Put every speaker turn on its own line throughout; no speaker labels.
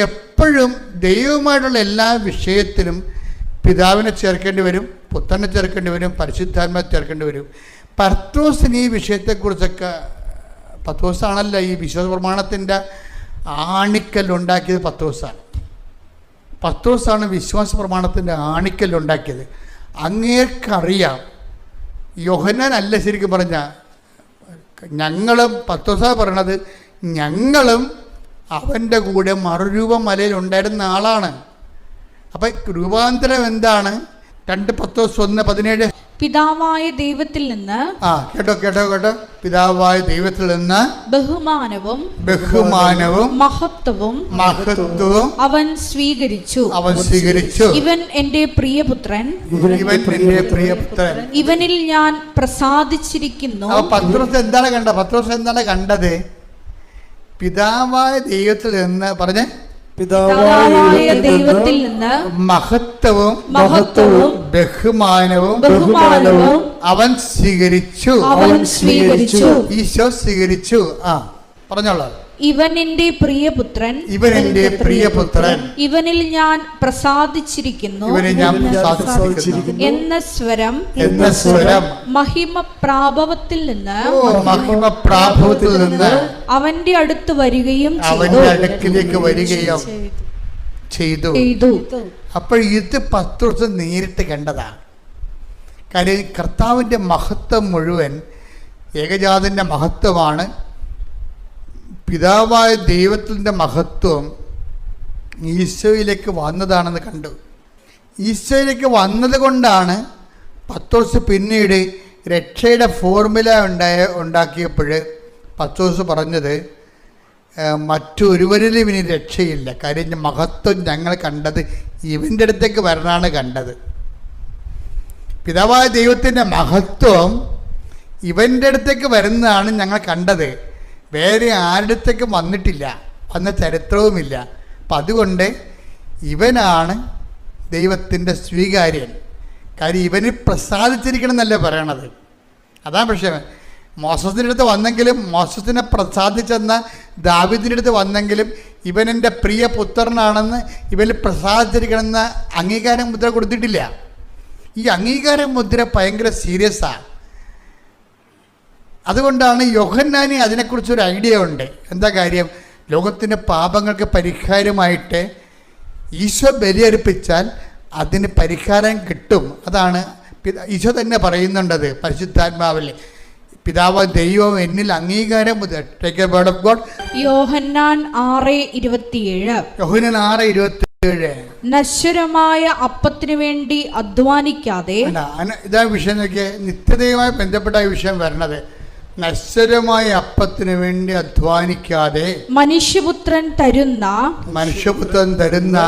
എപ്പോഴും ദൈവവുമായിട്ടുള്ള എല്ലാ വിഷയത്തിലും പിതാവിനെ ചേർക്കേണ്ടി വരും പുത്രനെ ചേർക്കേണ്ടി വരും പരിശുദ്ധാത്മാ ചേർക്കേണ്ടി വരും. പത്രോസിന് ഈ വിഷയത്തെക്കുറിച്ചൊക്കെ പത്രോസാണല്ല ഈ വിശ്വാസ പ്രമാണത്തിന്റെ ആണിക്കൽ ഉണ്ടാക്കിയത് പത്തോസാണ് പത്തോസാണ് വിശ്വാസ പ്രമാണത്തിന്റെ ആണിക്കൽ ഉണ്ടാക്കിയത് അങ്ങേർക്കറിയാം യോഹന്നാൻ അല്ല ശരിക്കും പറഞ്ഞ ഞങ്ങളും പത്തോസ പറയണത് ഞങ്ങളും അവന്റെ കൂടെ മറുരൂപ മലയിൽ ഉണ്ടായിരുന്ന ആളാണ്. അപ്പം രൂപാന്തരം എന്താണ്? രണ്ട് പത്തോസ് ഒന്ന് പതിനേഴ്.
പിതാവായ ദൈവത്തിൽ നിന്ന്
ആ കേട്ടോ കേട്ടോ കേട്ടോ. പിതാവായ ദൈവത്തിൽ നിന്ന്
ബഹുമാനവും
ബഹുമാനവും
മഹത്വവും
മഹത്വവും
അവൻ സ്വീകരിച്ചു.
അവൻ സ്വീകരിച്ചു.
ഇവൻ എന്റെ പ്രിയപുത്രൻ.
ഇവൻ എന്റെ പ്രിയപുത്രൻ.
ഇവനിൽ ഞാൻ പ്രസാദിച്ചിരിക്കുന്നു.
പത്രോസ് എന്താണ് കണ്ടത്? പത്രോസ് എന്താണ് കണ്ടത്? പിതാവായ ദൈവത്തിൽ നിന്ന് പറഞ്ഞേ?
പിതാവായ ദൈവത്തിൽ നിന്ന്
മഹത്വവും
മഹത്വവും
ബഹുമാനവും
ബഹുമാനവും
അവൻ സ്വീകരിച്ചു.
അവൻ സ്വീകരിച്ചു.
ഈശോ സ്വീകരിച്ചു. ആ പറഞ്ഞോളൂ.
ഇവൻ എന്റെ പ്രിയപുത്രൻ.
ഇവൻ എന്റെ പ്രിയപുത്രൻ.
ഇവനിൽ ഞാൻ പ്രസാദിച്ചിരിക്കുന്നു.
ഇവനെ ഞാൻ പ്രസാദിച്ചിരിക്കുന്നു.
എന്ന സ്വരം.
എന്ന സ്വരം.
മഹിമ പ്രാഭവത്തിൽ നിന്ന്
ഓ മഹിമ പ്രാഭവത്തിൽ നിന്ന്
അവന്റെ അടുത്ത് വരികയും
അവന്റെ അടുക്കിലേക്ക് വരികയും ചെയ്തു.
ചെയ്തു.
അപ്പോൾ ഇത് പത്ത് ദിവസം നേരിട്ട് കണ്ടതാണ്. കാര്യം കർത്താവിന്റെ മഹത്വം മുഴുവൻ ഏകജാതന്റെ മഹത്വമാണ്. പിതാവായ ദൈവത്തിന്റെ മഹത്വം ഈശോയിലേക്ക് വന്നതാണെന്ന് കണ്ടു. ഈശോയിലേക്ക് വന്നത് കൊണ്ടാണ് പത്തോസ് പിന്നീട് രക്ഷയുടെ ഫോർമുല ഉണ്ടായ ഉണ്ടാക്കിയപ്പോൾ പത്തോസ് പറഞ്ഞത് മറ്റൊരുവരിലും ഇനി രക്ഷയില്ല. കാര്യം മഹത്വം ഞങ്ങൾ കണ്ടത് ഇവന്റെ അടുത്തേക്ക് വരണമാണ് കണ്ടത്. പിതാവായ ദൈവത്തിന്റെ മഹത്വം ഇവന്റെ അടുത്തേക്ക് വരുന്നതാണ് ഞങ്ങൾ കണ്ടത്. വേറെ ആരുടെ അടുത്തേക്ക് വന്നിട്ടില്ല. വന്ന ചരിത്രവുമില്ല. അപ്പം അതുകൊണ്ട് ഇവനാണ് ദൈവത്തിന്റെ സ്വീകാര്യൻ. കാര്യം ഇവന് പ്രസാദിച്ചിരിക്കണം എന്നല്ലേ പറയണത്. അതാണ് പക്ഷേ മോസസിന്റെ അടുത്ത് വന്നെങ്കിലും മോസസിനെ പ്രസാദിച്ചെന്ന ദാവിദിന്റെ അടുത്ത് വന്നെങ്കിലും ഇവനെന്റെ പ്രിയ പുത്രനാണെന്ന് ഇവന് പ്രസാദിച്ചിരിക്കണമെന്ന അംഗീകാരം മുദ്ര കൊടുത്തിട്ടില്ല. ഈ അംഗീകാരം മുദ്ര ഭയങ്കര സീരിയസാണ് അതുകൊണ്ടാണ് യോഹന്നാന് അതിനെക്കുറിച്ചൊരു ഐഡിയ ഉണ്ട്. എന്താ കാര്യം? ലോകത്തിന്റെ പാപങ്ങൾക്ക് പരിഹാരമായിട്ട് ഈശോ ബലിയർപ്പിച്ചാൽ അതിന് പരിഹാരം കിട്ടും. അതാണ് ഈശോ തന്നെ പറയുന്നുണ്ടത് പരിശുദ്ധാത്മാവിൽ. പിതാവ് ദൈവം എന്നിൽ അംഗീകാരം ഓഫ് ഗോഡ്
യോഹന്നാൻ ആറ് ഇരുപത്തിയേഴ്.
യോഹനൻ ആറ് ഇരുപത്തിയേഴ്.
നശ്വരമായ അപ്പത്തിനു വേണ്ടി അധ്വാനിക്കാതെ
ഇതാ വിഷയം നോക്കിയ. നിത്യതയുമായി ബന്ധപ്പെട്ട വിഷയം വരണത്. നശ്വരമായ അപ്പത്തിന് വേണ്ടി അധ്വാനിക്കാതെ
മനുഷ്യപുത്രൻ തരുന്ന
മനുഷ്യപുത്രൻ തരുന്ന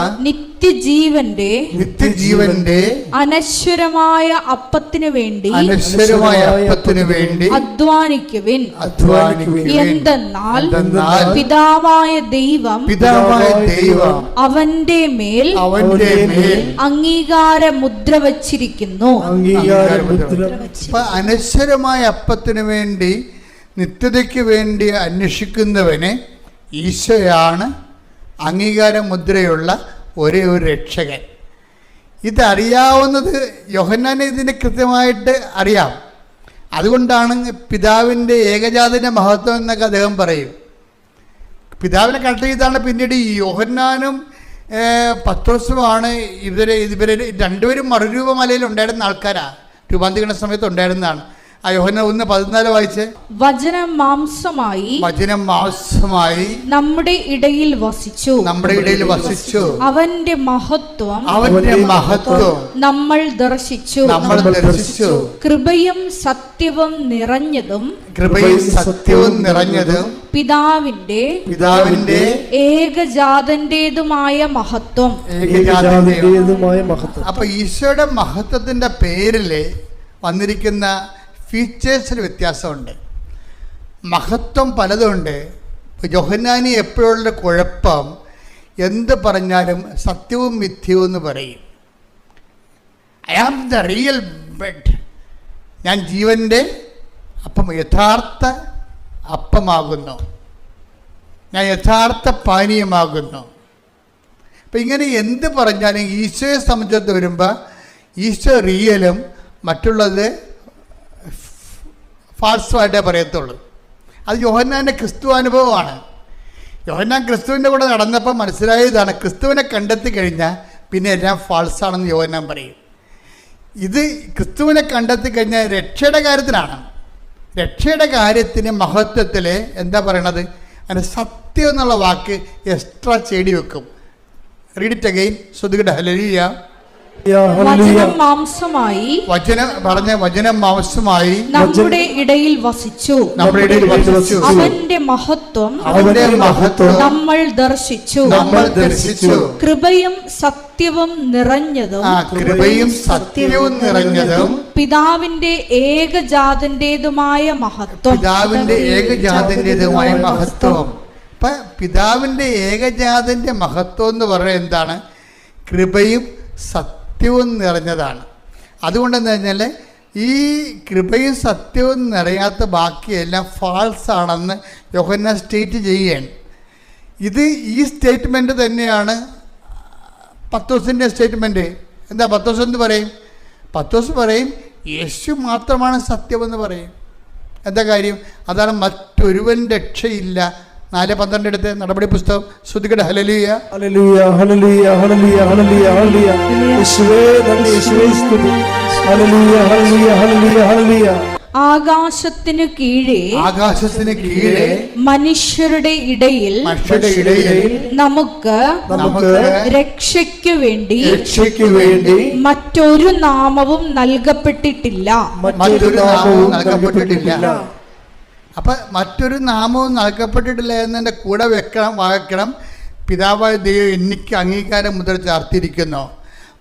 നിത്യജീവന്റെ
നിത്യജീവന്റെ
അനശ്വരമായ അപ്പത്തിനു വേണ്ടി
അനശ്വരമായ അപ്പത്തിന് വേണ്ടി
അധ്വാനിക്കുവിൻ.
അധ്വാനിക്കുവിൻ.
എന്തെന്നാൽ പിതാവായ ദൈവം
പിതാവായ ദൈവം
അവന്റെ മേൽ
അവന്റെ മേൽ
അംഗീകാര മുദ്ര വച്ചിരിക്കുന്നു.
അപ്പൊ അനശ്വരമായ അപ്പത്തിന് വേണ്ടി നിത്യതയ്ക്ക് വേണ്ടി അന്വേഷിക്കുന്നവനെ ഈശോയാണ് അംഗീകാര മുദ്രയുള്ള ഒരേ ഒരു രക്ഷകൻ. ഇതറിയാവുന്നത് യോഹന്നാനെ ഇതിനെ കൃത്യമായിട്ട് അറിയാം. അതുകൊണ്ടാണ് പിതാവിന്റെ ഏകജാതിന്റെ മഹത്വം എന്നൊക്കെ അദ്ദേഹം പറയും. പിതാവിനെ കണക്ട് ചെയ്താണ് പിന്നീട് ഈ യോഹന്നാനും പത്രോസുമാണ് ഇവരെ ഇവരെ രണ്ടുപേരും മറുരൂപമലയിൽ ഉണ്ടായിരുന്ന ആൾക്കാരാണ് രൂപാന്തരീകരണ സമയത്ത് ഉണ്ടായിരുന്നതാണ്. ആ യോഹന്ന ഒന്ന് പതിനാല് വായിച്ചേ.
വചനം മാംസമായി
വചനം മാംസമായി
നമ്മുടെ ഇടയിൽ വസിച്ചു.
നമ്മുടെ ഇടയിൽ വസിച്ചു.
അവന്റെ മഹത്വം
അവന്റെ മഹത്വം
നമ്മൾ ദർശിച്ചു.
നമ്മൾ ദർശിച്ചു.
കൃപയും സത്യവും നിറഞ്ഞതും
കൃപയും സത്യവും നിറഞ്ഞതും
പിതാവിന്റെ
പിതാവിന്റെ
ഏകജാതന്റേതുമായ മഹത്വം.
ഏകജാതന്റേതുമായ മഹത്വം.
അപ്പൊ ഈശോയുടെ മഹത്വത്തിന്റെ പേരിൽ വന്നിരിക്കുന്ന ഫീച്ചേഴ്സിന് വ്യത്യാസമുണ്ട്. മഹത്വം പലതുണ്ട്. ജൊഹന്നാനി എപ്പോഴുള്ള കുഴപ്പം എന്ത് പറഞ്ഞാലും സത്യവും മിഥ്യവും എന്ന് പറയും. I am the real bread ഞാൻ ജീവന്റെ അപ്പം യഥാർത്ഥ അപ്പമാകുന്നു. ഞാൻ യഥാർത്ഥ പാനീയമാകുന്നു. അപ്പം ഇങ്ങനെ എന്ത് പറഞ്ഞാലും ഈശോയെ സംബന്ധിച്ചിടത്ത് വരുമ്പോൾ ഈശോ റിയലും മറ്റുള്ളത് ഫാൾസുമായിട്ടേ പറയത്തുള്ളൂ. അത് യോഹന്നാന്റെ ക്രിസ്തു അനുഭവമാണ്. യോഹന്നാൻ ക്രിസ്തുവിന്റെ കൂടെ നടന്നപ്പോൾ മനസ്സിലായതാണ് ക്രിസ്തുവിനെ കണ്ടെത്തി കഴിഞ്ഞാൽ പിന്നെ എല്ലാം ഫാൾസാണെന്ന് യോഹന്നാൻ പറയും. ഇത് ക്രിസ്തുവിനെ കണ്ടെത്തി കഴിഞ്ഞാൽ രക്ഷയുടെ കാര്യത്തിലാണ് രക്ഷയുടെ കാര്യത്തിന് മഹത്വത്തിൽ എന്താ പറയണത്? അതിന് സത്യം എന്നുള്ള വാക്ക് എക്സ്ട്രാ ചേടി വെക്കും. റീഡിറ്റ് അഗെയിൻ ശ്രുതികട ഹലലിയ
വചനം മാംസമായി
വചനം പറഞ്ഞ വചനം മാംസമായി
നമ്മുടെ ഇടയിൽ വസിച്ചു.
നമ്മുടെ ഇടയിൽ വസിച്ചു.
അവന്റെ മഹത്വം
അവന്റെ മഹത്വം
നമ്മൾ ദർശിച്ചു.
നമ്മൾ ദർശിച്ചു.
കൃപയും സത്യവും നിറഞ്ഞതും
കൃപയും സത്യവും നിറഞ്ഞതും
പിതാവിന്റെ ഏകജാതന്റേതുമായ മഹത്വം.
പിതാവിന്റെ ഏകജാതന്റേതുമായ മഹത്വം. ഇപ്പൊ പിതാവിന്റെ ഏകജാതന്റെ മഹത്വം എന്ന് പറയുന്നത് എന്താണ്? കൃപയും സത്യവും നിറഞ്ഞതാണ്. അതുകൊണ്ടെന്ന് പറഞ്ഞാൽ ഈ കൃപയും സത്യവും നിറയാത്ത ബാക്കിയെല്ലാം ഫാൾസ് ആണെന്ന് യോഹന്ന സ്റ്റേറ്റ് ചെയ്യുകയാണ്. ഇത് ഈ സ്റ്റേറ്റ്മെന്റ് തന്നെയാണ് പത്തോസിന്റെ സ്റ്റേറ്റ്മെന്റ് എന്താ പത്തോസ് എന്ന് പറയും? പത്തോസ് പറയും യേശു മാത്രമാണ് സത്യമെന്ന് പറയും. എന്താ കാര്യം? അതാണ് മറ്റൊരുവൻ രക്ഷയില്ല നാല് പന്ത്രണ്ട് എടുത്ത് നടപടി പുസ്തകം ശ്രുതികട ഹലലിയ
ഹല്ലേലൂയ ഹല്ലേലൂയ ഹല്ലേലൂയ ഹല്ലേലൂയ ഹല്ലേലൂയ. യേശുവേ നന്ദി യേശുവേ സ്തുതി. ഹല്ലേലൂയ ഹല്ലേലൂയ ഹല്ലേലൂയ ഹല്ലേലൂയ.
ആകാശത്തിനു കീഴേ
ആകാശത്തിന് കീഴേ
മനുഷ്യരുടെ ഇടയിൽ
മനുഷ്യരുടെ ഇടയിൽ
നമുക്ക്
നമുക്ക്
രക്ഷയ്ക്ക് വേണ്ടി
രക്ഷയ്ക്ക് വേണ്ടി
മറ്റൊരു നാമവും നൽകപ്പെട്ടിട്ടില്ല.
മറ്റൊരു നാമവും നൽകപ്പെട്ടിട്ടില്ല. അപ്പൊ മറ്റൊരു നാമവും നൽകപ്പെട്ടിട്ടില്ല എന്നതിന്റെ കൂടെ വെക്കണം വായിക്കണം. പിതാവായ ദൈവം എനിക്ക് അംഗീകാരം മുതൽ ചാർത്തിരിക്കുന്നു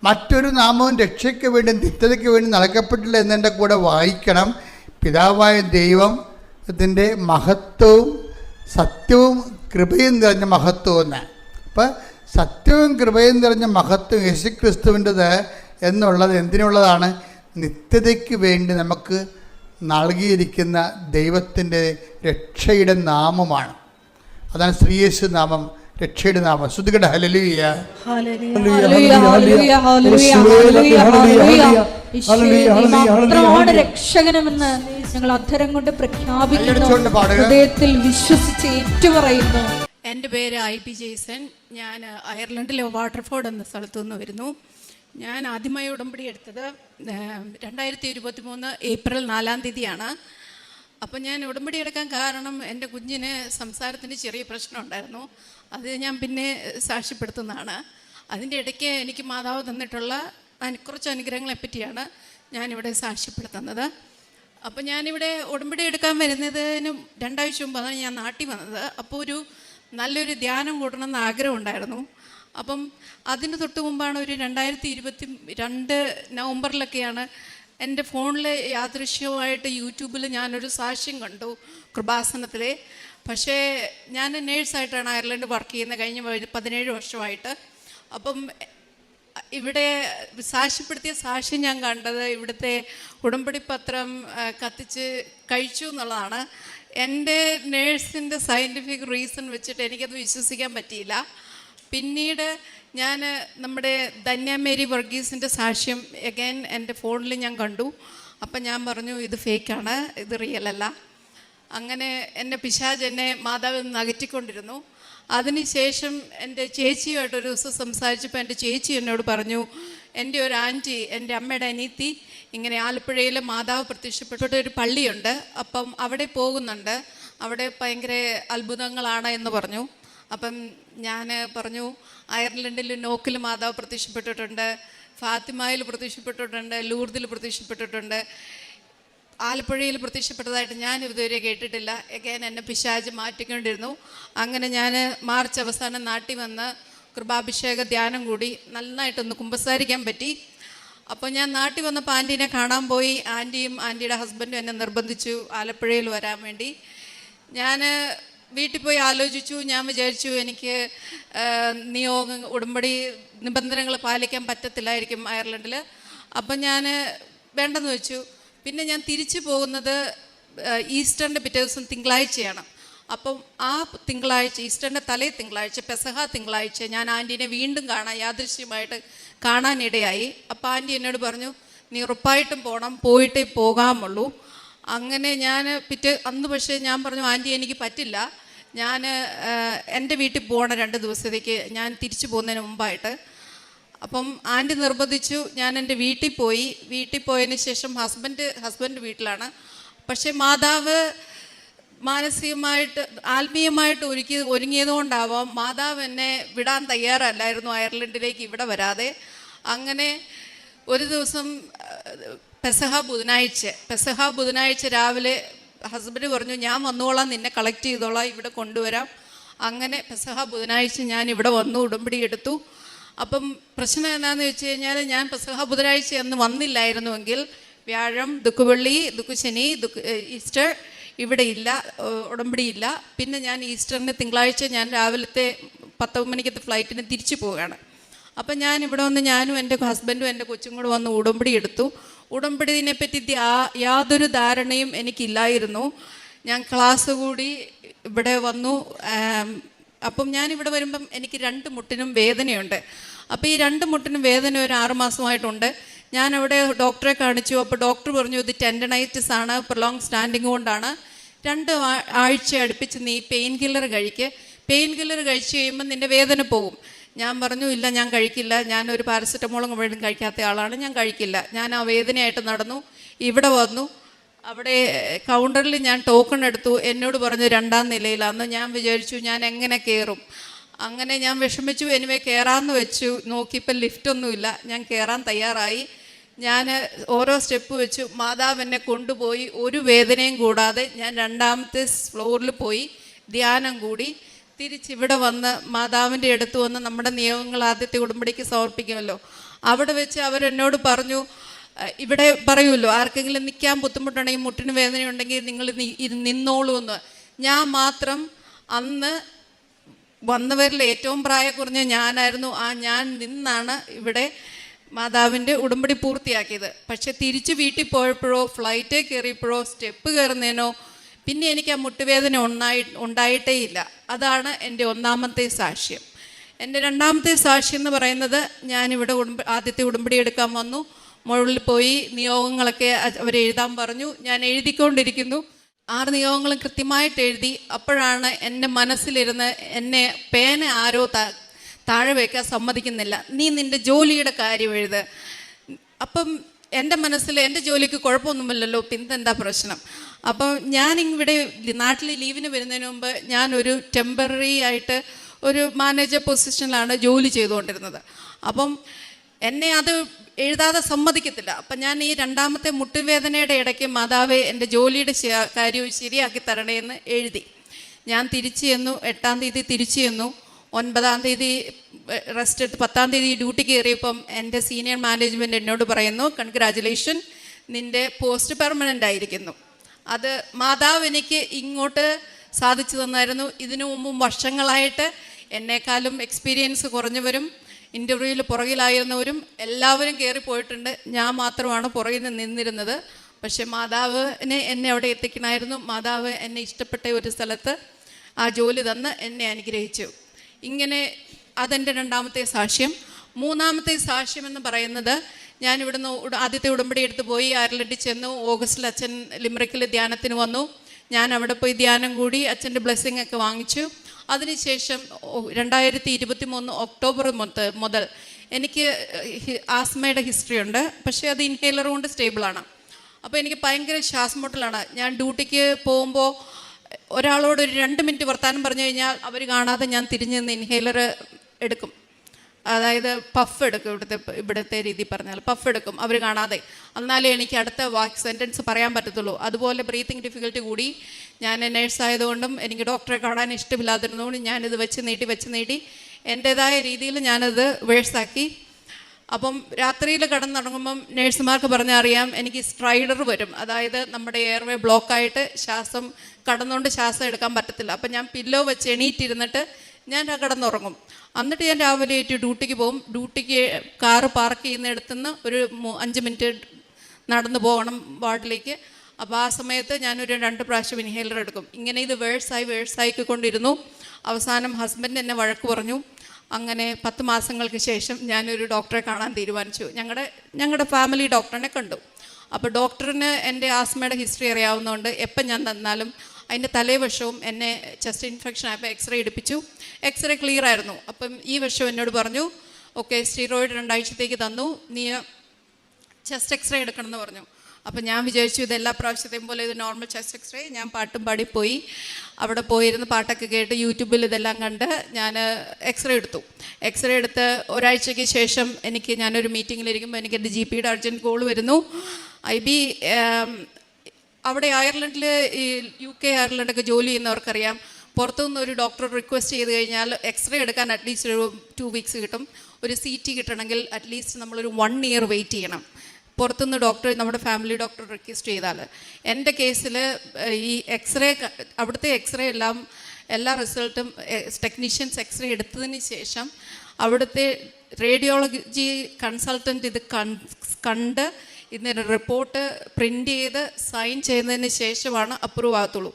മറ്റൊരു നാമവും രക്ഷയ്ക്ക് വേണ്ടി നിത്യതയ്ക്ക് വേണ്ടി നൽകപ്പെട്ടില്ല എന്നതിന്റെ കൂടെ വായിക്കണം. പിതാവായ ദൈവം ഇതിന്റെ മഹത്വവും സത്യവും കൃപയും നിറഞ്ഞ മഹത്വം എന്ന്. അപ്പം സത്യവും കൃപയും നിറഞ്ഞ മഹത്വം യേശുക്രിസ്തുവിന്റെത് എന്നുള്ളത് എന്തിനുള്ളതാണ്? നിത്യതയ്ക്ക് വേണ്ടി നമുക്ക് നൽകിയിരിക്കുന്ന ദൈവത്തിന്റെ രക്ഷയുടെ നാമമാണ് അതാണ് ശ്രീയേശു നാമം രക്ഷയുടെ നാമം ശ്രുതികട ഹലലിയ
ഹല്ലേലൂയ, ഹല്ലേലൂയ, ഹല്ലേലൂയ, ഹല്ലേലൂയ, ഹല്ലേലൂയ. ഈശോയെ, നീ രക്ഷകനമെന്ന് ഞങ്ങൾ അധരം കൊണ്ട് പ്രഖ്യാപിക്കുന്നു ഹൃദയത്തിൽ വിശ്വസിച്ച് ഏറ്റുപറയുന്നു
എന്റെ പേര് ഐ പി ജെയ്സൺ ഞാൻ അയർലൻഡിലെ വാട്ടർഫോർഡ് എന്ന സ്ഥലത്തു നിന്ന് വരുന്നു ഞാൻ ആദ്യമായി ഉടമ്പടി എടുത്തത് രണ്ടായിരത്തി ഇരുപത്തി മൂന്ന് ഏപ്രിൽ നാലാം തീയതിയാണ്. അപ്പം ഞാൻ ഉടമ്പടി എടുക്കാൻ കാരണം എന്റെ കുഞ്ഞിന് സംസാരത്തിന് ചെറിയ പ്രശ്നം ഉണ്ടായിരുന്നു അത് ഞാൻ പിന്നെ സാക്ഷ്യപ്പെടുത്തുന്നതാണ്. അതിന്റെ ഇടയ്ക്ക് എനിക്ക് മാതാവ് തന്നിട്ടുള്ള കുറച്ച് അനുഗ്രഹങ്ങളെ പറ്റിയാണ് ഞാനിവിടെ സാക്ഷ്യപ്പെടുത്തുന്നത്. അപ്പം ഞാനിവിടെ ഉടമ്പടി എടുക്കാൻ വരുന്നതിന് രണ്ടാഴ്ച മുമ്പാണ് ഞാൻ നാട്ടിൽ വന്നത്. അപ്പോൾ ഒരു നല്ലൊരു ധ്യാനം കൂടണമെന്ന് ആഗ്രഹം ഉണ്ടായിരുന്നു അപ്പം അതിന് തൊട്ട് മുമ്പാണ് ഒരു രണ്ടായിരത്തി ഇരുപത്തി രണ്ട് നവംബറിലൊക്കെയാണ് എന്റെ ഫോണിൽ യാദൃശ്യമായിട്ട് യൂട്യൂബിൽ ഞാനൊരു സാക്ഷ്യം കണ്ടു കൃപാസനത്തിലെ. പക്ഷേ ഞാൻ നേഴ്സായിട്ടാണ് അയർലൻഡ് വർക്ക് ചെയ്യുന്നത് കഴിഞ്ഞ പതിനേഴ് വർഷമായിട്ട്. അപ്പം ഇവിടെ സാക്ഷ്യപ്പെടുത്തിയ സാക്ഷ്യം ഞാൻ കണ്ടത് ഇവിടുത്തെ ഉടമ്പടി പത്രം കത്തിച്ച് കഴിച്ചു എന്നുള്ളതാണ്. എന്റെ നേഴ്സിന്റെ സയന്റിഫിക് റീസൺ വെച്ചിട്ട് എനിക്കത് വിശ്വസിക്കാൻ പറ്റിയില്ല. പിന്നീട് ഞാൻ നമ്മുടെ ധന്യമേരി വർഗീസിന്റെ സാക്ഷ്യം എഗൈൻ എന്റെ ഫോണിൽ ഞാൻ കണ്ടു. അപ്പം ഞാൻ പറഞ്ഞു ഇത് ഫേക്കാണ് ഇത് റിയൽ അല്ല. അങ്ങനെ എന്റെ പിശാജ് എന്നെ നിന്ന് അകറ്റിക്കൊണ്ടിരുന്നു. അതിനുശേഷം എന്റെ ചേച്ചിയുമായിട്ട് ഒരു ദിവസം സംസാരിച്ചപ്പോൾ എന്റെ ചേച്ചി എന്നോട് പറഞ്ഞു എന്റെ ഒരു ആന്റി എന്റെ അമ്മയുടെ അനീത്തി ഇങ്ങനെ ആലപ്പുഴയിൽ മാതാവ് പ്രത്യക്ഷപ്പെട്ട ഒരു പള്ളിയുണ്ട്. അപ്പം അവിടെ പോകുന്നുണ്ട്. അവിടെ ഭയങ്കര അത്ഭുതങ്ങളാണ് എന്ന് പറഞ്ഞു. അപ്പം ഞാൻ പറഞ്ഞു അയർലൻഡിൽ നോക്കിൽ മാതാവ് പ്രത്യക്ഷപ്പെട്ടിട്ടുണ്ട് ഫാത്തിമയിൽ പ്രത്യക്ഷപ്പെട്ടിട്ടുണ്ട് ലൂർദിൽ പ്രത്യക്ഷപ്പെട്ടിട്ടുണ്ട്. ആലപ്പുഴയിൽ പ്രത്യക്ഷപ്പെട്ടതായിട്ട് ഞാൻ ഇതുവരെ കേട്ടിട്ടില്ല. എഗൈൻ എന്നെ പിശാജ് മാറ്റിക്കൊണ്ടിരുന്നു. അങ്ങനെ ഞാൻ മാർച്ച് അവസാനം നാട്ടിൽ വന്ന് കൃപാഭിഷേക ധ്യാനം കൂടി നന്നായിട്ടൊന്ന് കുമ്പസാരിക്കാൻ പറ്റി. അപ്പോൾ ഞാൻ നാട്ടിൽ വന്നപ്പോൾ ആന്റീനെ കാണാൻ പോയി. ആന്റിയും ആന്റിയുടെ ഹസ്ബൻഡും എന്നെ നിർബന്ധിച്ചു ആലപ്പുഴയിൽ വരാൻ വേണ്ടി. ഞാൻ വീട്ടിൽ പോയി ആലോചിച്ചു. ഞാൻ വിചാരിച്ചു എനിക്ക് നിയോഗ ഉടമ്പടി നിബന്ധനകൾ പാലിക്കാൻ പറ്റത്തില്ലായിരിക്കും അയർലൻഡിൽ. അപ്പം ഞാൻ വേണ്ടെന്ന് വെച്ചു. പിന്നെ ഞാൻ തിരിച്ചു പോകുന്നത് ഈസ്റ്ററിന്റെ പിറ്റേ ദിവസം തിങ്കളാഴ്ചയാണ്. അപ്പം ആ തിങ്കളാഴ്ച ഈസ്റ്ററിന്റെ തലേ തിങ്കളാഴ്ച പെസഹ തിങ്കളാഴ്ച ഞാൻ ആന്റീനെ വീണ്ടും കാണാൻ യാദൃശ്യമായിട്ട് കാണാനിടയായി. അപ്പോൾ ആന്റി എന്നോട് പറഞ്ഞു നീ ഉറപ്പായിട്ടും പോകണം പോയിട്ടേ പോകാമുള്ളൂ അങ്ങനെ ഞാൻ പിറ്റേ അന്ന് പക്ഷേ ഞാൻ പറഞ്ഞു ആന്റി എനിക്ക് പറ്റില്ല. ഞാൻ എന്റെ വീട്ടിൽ പോകണം രണ്ട് ദിവസത്തേക്ക് ഞാൻ തിരിച്ചു പോകുന്നതിന് മുമ്പായിട്ട്. അപ്പം ആന്റി നിർബന്ധിച്ചു ഞാൻ എന്റെ വീട്ടിൽ പോയി. വീട്ടിൽ പോയതിന് ശേഷം ഹസ്ബൻഡ് ഹസ്ബൻഡ് വീട്ടിലാണ്. പക്ഷേ മാതാവ് മാനസികമായിട്ട് ആത്മീയമായിട്ട് ഒരുക്കി ഒരുങ്ങിയതുകൊണ്ടാവാം മാതാവ് എന്നെ വിടാൻ തയ്യാറല്ലായിരുന്നു അയർലൻഡിലേക്ക് ഇവിടെ വരാതെ. അങ്ങനെ ഒരു ദിവസം പെസഹ ബുധനാഴ്ച പെസഹ ബുധനാഴ്ച രാവിലെ ഹസ്ബൻഡ് പറഞ്ഞു ഞാൻ വന്നോളാം നിന്നെ കളക്ട് ചെയ്തോളാം ഇവിടെ കൊണ്ടുവരാം. അങ്ങനെ പെസഹ ബുധനാഴ്ച ഞാൻ ഇവിടെ വന്നു ഉടമ്പടി എടുത്തു. അപ്പം പ്രശ്നം എന്താണെന്ന് വെച്ച് കഴിഞ്ഞാൽ ഞാൻ പെസഹ ബുധനാഴ്ച അന്ന് വന്നില്ലായിരുന്നുവെങ്കിൽ വ്യാഴം ദുഃഖവെള്ളി ദുഃഖശനി ദുഃഖ ഈസ്റ്റർ ഇവിടെ ഇല്ല ഉടമ്പടിയില്ല പിന്നെ ഞാൻ ഈസ്റ്ററിന് തിങ്കളാഴ്ച ഞാൻ രാവിലത്തെ പത്ത് മണിക്കത്തെ ഫ്ലൈറ്റിന് തിരിച്ചു പോവുകയാണ്. അപ്പം ഞാൻ ഇവിടെ വന്ന് ഞാനും എന്റെ ഹസ്ബൻഡും എന്റെ കൊച്ചും കൂടെ വന്ന് ഉടമ്പടി എടുത്തു. ഉടമ്പടിനെ പറ്റി യാതൊരു ധാരണയും എനിക്കില്ലായിരുന്നു. ഞാൻ ക്ലാസ് കൂടി ഇവിടെ വന്നു. അപ്പം ഞാൻ ഇവിടെ വരുമ്പം എനിക്ക് രണ്ട് മുട്ടിനും വേദനയുണ്ട്. അപ്പോൾ ഈ രണ്ട് മുട്ടിനും വേദന ഒരു ആറുമാസമായിട്ടുണ്ട് ഞാൻ അവിടെ ഡോക്ടറെ കാണിച്ചു. അപ്പോൾ ഡോക്ടർ പറഞ്ഞു ഇത് ടെൻഡനൈറ്റിസ് ആണ്. പ്രൊലോങ് സ്റ്റാൻഡിങ് കൊണ്ടാണ്. രണ്ട് ആഴ്ച അടുപ്പിച്ച് നീ പെയിൻ കില്ലർ കഴിക്കുക പെയിൻ കില്ലർ കഴിച്ച് കഴിയുമ്പോൾ നിന്റെ വേദന പോകും. ഞാൻ പറഞ്ഞു ഇല്ല ഞാൻ കഴിക്കില്ല. ഞാൻ ഒരു പാരസെറ്റമോളും വീണ്ടും കഴിക്കാത്ത ആളാണ്. ഞാൻ കഴിക്കില്ല. ഞാൻ ആ വേദനയായിട്ട് നടന്നു. ഇവിടെ വന്നു. അവിടെ കൗണ്ടറിൽ ഞാൻ ടോക്കൺ എടുത്തു. എന്നോട് പറഞ്ഞു രണ്ടാം നിലയിലാന്ന്. ഞാൻ വിചാരിച്ചു ഞാൻ എങ്ങനെ കയറും അങ്ങനെ ഞാൻ വിഷമിച്ചു. എനിവേ കയറാമെന്ന് വെച്ചു. നോക്കിയപ്പോൾ ലിഫ്റ്റൊന്നുമില്ല ഞാൻ കയറാൻ തയ്യാറായി. ഞാൻ ഓരോ സ്റ്റെപ്പ് വെച്ചു. മാതാവ് എന്നെ കൊണ്ടുപോയി. ഒരു വേദനയും കൂടാതെ ഞാൻ രണ്ടാമത്തെ ഫ്ലോറിൽ പോയി. ധ്യാനം കൂടി. തിരിച്ചിവിടെ വന്ന് മാതാവിന്റെ അടുത്ത് വന്ന് നമ്മുടെ നിയമങ്ങൾ ആദ്യത്തെ ഉടമ്പടിക്ക് സമർപ്പിക്കുമല്ലോ. അവിടെ വെച്ച് അവരെന്നോട് പറഞ്ഞു ഇവിടെ പറയുമല്ലോ ആർക്കെങ്കിലും നിൽക്കാൻ ബുദ്ധിമുട്ടുണ്ടെങ്കിൽ മുട്ടിന് വേദനയുണ്ടെങ്കിൽ നിങ്ങൾ നിന്നോളൂ എന്ന്. ഞാൻ മാത്രം അന്ന് വന്നവരിൽ ഏറ്റവും പ്രായം കുറഞ്ഞ ഞാനായിരുന്നു. ആ ഞാൻ നിന്നാണ് ഇവിടെ മാതാവിന്റെ ഉടമ്പടി പൂർത്തിയാക്കിയത്. പക്ഷെ തിരിച്ച് വീട്ടിൽ പോയപ്പോഴോ ഫ്ലൈറ്റിൽ കയറിയപ്പോഴോ സ്റ്റെപ്പ് കയറുന്നതിനോ പിന്നെ എനിക്ക് ആ മുട്ടുവേദന ഉണ്ടായി ഉണ്ടായിട്ടേ ഇല്ല അതാണ് എന്റെ ഒന്നാമത്തെ സാക്ഷ്യം. എന്റെ രണ്ടാമത്തെ സാക്ഷ്യം എന്ന് പറയുന്നത് ഞാനിവിടെ ഉടമ്പ ആദ്യത്തെ ഉടമ്പടി എടുക്കാൻ വന്നു. മുകളിൽ പോയി നിയോഗങ്ങളൊക്കെ അവർ എഴുതാൻ പറഞ്ഞു. ഞാൻ എഴുതിക്കൊണ്ടിരിക്കുന്നു. ആറ് നിയോഗങ്ങളും കൃത്യമായിട്ട് എഴുതി. അപ്പോഴാണ് എന്റെ മനസ്സിലിരുന്ന് എന്നെ പേന ആരോ താഴെ വയ്ക്കാൻ സമ്മതിക്കുന്നില്ല. നീ നിന്റെ ജോലിയുടെ കാര്യം എഴുത്. അപ്പം എന്റെ മനസ്സിൽ എന്റെ ജോലിക്ക് കുഴപ്പമൊന്നുമില്ലല്ലോ. പിന്നെന്താ പ്രശ്നം? അപ്പം ഞാൻ ഇവിടെ നാട്ടിൽ ലീവിന് വരുന്നതിന് മുമ്പ് ഞാനൊരു ടെമ്പററി ആയിട്ട് ഒരു മാനേജർ പൊസിഷനിലാണ് ജോലി ചെയ്തുകൊണ്ടിരുന്നത്. അപ്പം എന്നെ അത് എഴുതാതെ സമ്മതിക്കത്തില്ല. അപ്പം ഞാൻ ഈ രണ്ടാമത്തെ മുട്ടുവേദനയുടെ ഇടയ്ക്ക് മാതാവേ എന്റെ ജോലിയുടെ കാര്യവും ശരിയാക്കി തരണേന്ന് എഴുതി. ഞാൻ തിരിച്ചു ചെന്നു എട്ടാം തീയതി തിരിച്ചു ചെന്നു. ഒൻപതാം തീയതി റെസ്റ്റ് എടുത്ത് പത്താം തീയതി ഡ്യൂട്ടി കയറിയപ്പം എന്റെ സീനിയർ മാനേജ്മെന്റ് എന്നോട് പറയുന്നു കൺഗ്രാജുലേഷൻ നിന്റെ പോസ്റ്റ് പെർമനന്റ് ആയിരിക്കുന്നു. അത് മാതാവ് എനിക്ക് ഇങ്ങോട്ട് സാധിച്ചു തന്നായിരുന്നു. ഇതിനു മുമ്പും വർഷങ്ങളായിട്ട് എന്നെക്കാളും എക്സ്പീരിയൻസ് കുറഞ്ഞവരും ഇന്റർവ്യൂവിൽ പുറകിലായിരുന്നവരും എല്ലാവരും കയറി പോയിട്ടുണ്ട്. ഞാൻ മാത്രമാണ് പുറകിൽ നിന്ന് നിന്നിരുന്നത്. പക്ഷേ മാതാവിനെ എന്നെ അവിടെ എത്തിക്കണമായിരുന്നു. മാതാവ് എന്നെ ഇഷ്ടപ്പെട്ട ഒരു സ്ഥലത്ത് ആ ജോലി തന്ന് എന്നെ അനുഗ്രഹിച്ചു. ഇങ്ങനെ അതെന്റെ രണ്ടാമത്തെ സാക്ഷ്യം. മൂന്നാമത്തെ സാക്ഷ്യം എന്ന് പറയുന്നത് ഞാൻ ഇവിടുന്ന് ആദ്യത്തെ ഉടമ്പടി എടുത്ത് പോയി. അയർലൻഡിൽ ചെന്നു. ഓഗസ്റ്റിൽ അച്ഛൻ ലിമറിക്കിൽ ധ്യാനത്തിന് വന്നു. ഞാൻ അവിടെ പോയി ധ്യാനം കൂടി അച്ഛന്റെ ബ്ലെസ്സിങ് ഒക്കെ വാങ്ങിച്ചു. അതിനുശേഷം രണ്ടായിരത്തി ഇരുപത്തി മൂന്ന് ഒക്ടോബർ മുത- മുതൽ എനിക്ക് ആസ്മയുടെ ഹിസ്റ്ററി ഉണ്ട്. പക്ഷേ അത് ഇൻഹേലർ കൊണ്ട് സ്റ്റേബിളാണ് അപ്പോൾ എനിക്ക് ഭയങ്കര ശ്വാസമുട്ടലാണ്. ഞാൻ ഡ്യൂട്ടിക്ക് പോകുമ്പോൾ ഒരാളോട് ഒരു രണ്ട് മിനിറ്റ് വർത്താനം പറഞ്ഞു കഴിഞ്ഞാൽ അവർ കാണാതെ ഞാൻ തിരിഞ്ഞ് നിന്ന് ഇൻഹേലർ എടുക്കും. അതായത് പഫ് എടുക്കും ഇവിടുത്തെ ഇവിടുത്തെ രീതി പറഞ്ഞാൽ. പഫ് എടുക്കും അവർ കാണാതെ. എന്നാലേ എനിക്ക് അടുത്ത വാക്ക് സെന്റൻസ് പറയാൻ പറ്റത്തുള്ളൂ. അതുപോലെ ബ്രീത്തിങ് ഡിഫിക്കൽട്ടി കൂടി ഞാൻ നേഴ്സായതുകൊണ്ടും എനിക്ക് ഡോക്ടറെ കാണാൻ ഇഷ്ടമില്ലാതിരുന്നതുകൊണ്ട് ഞാനിത് വെച്ച് നീട്ടി വെച്ച് നീട്ടി എന്റേതായ രീതിയിൽ ഞാനത് വേഴ്സാക്കി അപ്പം രാത്രിയിൽ കടന്നിറങ്ങുമ്പം നേഴ്സുമാർക്ക് പറഞ്ഞാൽ അറിയാം എനിക്ക് സ്ട്രൈഡർ വരും. അതായത് നമ്മുടെ എയർവേ ബ്ലോക്കായിട്ട് ശ്വാസം കടന്നുകൊണ്ട് ശ്വാസം എടുക്കാൻ പറ്റത്തില്ല. അപ്പം ഞാൻ പില്ലോ വെച്ച് എണീറ്റിരുന്നിട്ട് ഞാൻ കിടന്നുറങ്ങും. എന്നിട്ട് ഞാൻ രാവിലെ ആയിട്ട് ഡ്യൂട്ടിക്ക് പോകും. ഡ്യൂട്ടിക്ക് കാറ് പാർക്ക് ചെയ്യുന്നിടത്തുനിന്ന് ഒരു അഞ്ച് മിനിറ്റ് നടന്നു പോകണം വാർഡിലേക്ക്. അപ്പോൾ ആ സമയത്ത് ഞാനൊരു രണ്ട് പ്രാവശ്യം ഇൻഹേലർ എടുക്കും. ഇങ്ങനെ ഇത് വേഴ്സായി വേഴ്സായിക്കൊണ്ടിരുന്നു. അവസാനം ഹസ്ബൻഡ് എന്നെ വഴക്ക് പറഞ്ഞു. അങ്ങനെ പത്ത് മാസങ്ങൾക്ക് ശേഷം ഞാനൊരു ഡോക്ടറെ കാണാൻ തീരുമാനിച്ചു. ഞങ്ങളുടെ ഞങ്ങളുടെ ഫാമിലി ഡോക്ടറിനെ കണ്ടു. അപ്പോൾ ഡോക്ടറിന് എന്റെ ആസ്മയുടെ ഹിസ്റ്ററി അറിയാവുന്നതുകൊണ്ട് എപ്പം ഞാൻ തന്നാലും അതിന്റെ വർഷവും എന്നെ ചെസ്റ്റ് ഇൻഫെക്ഷൻ ആയപ്പോൾ എക്സ്റേ എടുപ്പിച്ചു. എക്സ്റേ ക്ലിയർ ആയിരുന്നു. അപ്പം ഈ വർഷം എന്നോട് പറഞ്ഞു ഓക്കെ സ്റ്റീറോയിഡ് രണ്ടാഴ്ചത്തേക്ക് തന്നു. നീ ചെസ്റ്റ് എക്സ്റേ എടുക്കണം എന്ന് പറഞ്ഞു. അപ്പം ഞാൻ വിചാരിച്ചു ഇത് എല്ലാ പ്രാവശ്യത്തെയും പോലെ ഇത് നോർമൽ ചെസ്റ്റ് എക്സ്റേ ഞാൻ പാട്ടും പാടി പോയി അവിടെ പോയിരുന്ന് പാട്ടൊക്കെ കേട്ട് യൂട്യൂബിൽ ഇതെല്ലാം കണ്ട് ഞാൻ എക്സ്റേ എടുത്തു. എക്സ്റേ എടുത്ത് ഒരാഴ്ചയ്ക്ക് ശേഷം എനിക്ക് ഞാനൊരു മീറ്റിങ്ങിലിരിക്കുമ്പോൾ എനിക്ക് എന്റെ ജി പിയുടെ അർജന്റ് കോൾ വരുന്നു. ഐ ബി അവിടെ അയർലൻഡിൽ ഈ യു കെ അയർലൻഡൊക്കെ ജോലി ചെയ്യുന്നവർക്കറിയാം. പുറത്തുനിന്ന് ഒരു ഡോക്ടർ റിക്വസ്റ്റ് ചെയ്ത് കഴിഞ്ഞാൽ എക്സ്റേ എടുക്കാൻ അറ്റ്ലീസ്റ്റ് ഒരു ടു വീക്സ് കിട്ടും. ഒരു സി ടി കിട്ടണമെങ്കിൽ അറ്റ്ലീസ്റ്റ് നമ്മളൊരു വൺ ഇയർ വെയിറ്റ് ചെയ്യണം. പുറത്തുനിന്ന് ഡോക്ടർ നമ്മുടെ ഫാമിലി ഡോക്ടർ റിക്വസ്റ്റ് ചെയ്താൽ എന്റെ കേസിൽ ഈ എക്സ്റേ അവിടുത്തെ എക്സ്റേ എല്ലാം എല്ലാ റിസൾട്ടും ടെക്നീഷ്യൻസ് എക്സ്റേ എടുത്തതിന് ശേഷം അവിടുത്തെ റേഡിയോളജി കൺസൾട്ടന്റ് ഇത് കണ്ട് ഇതിന്റെ റിപ്പോർട്ട് പ്രിന്റ് ചെയ്ത് സൈൻ ചെയ്യുന്നതിന് ശേഷമാണ് അപ്രൂവ് ആകത്തുള്ളൂ.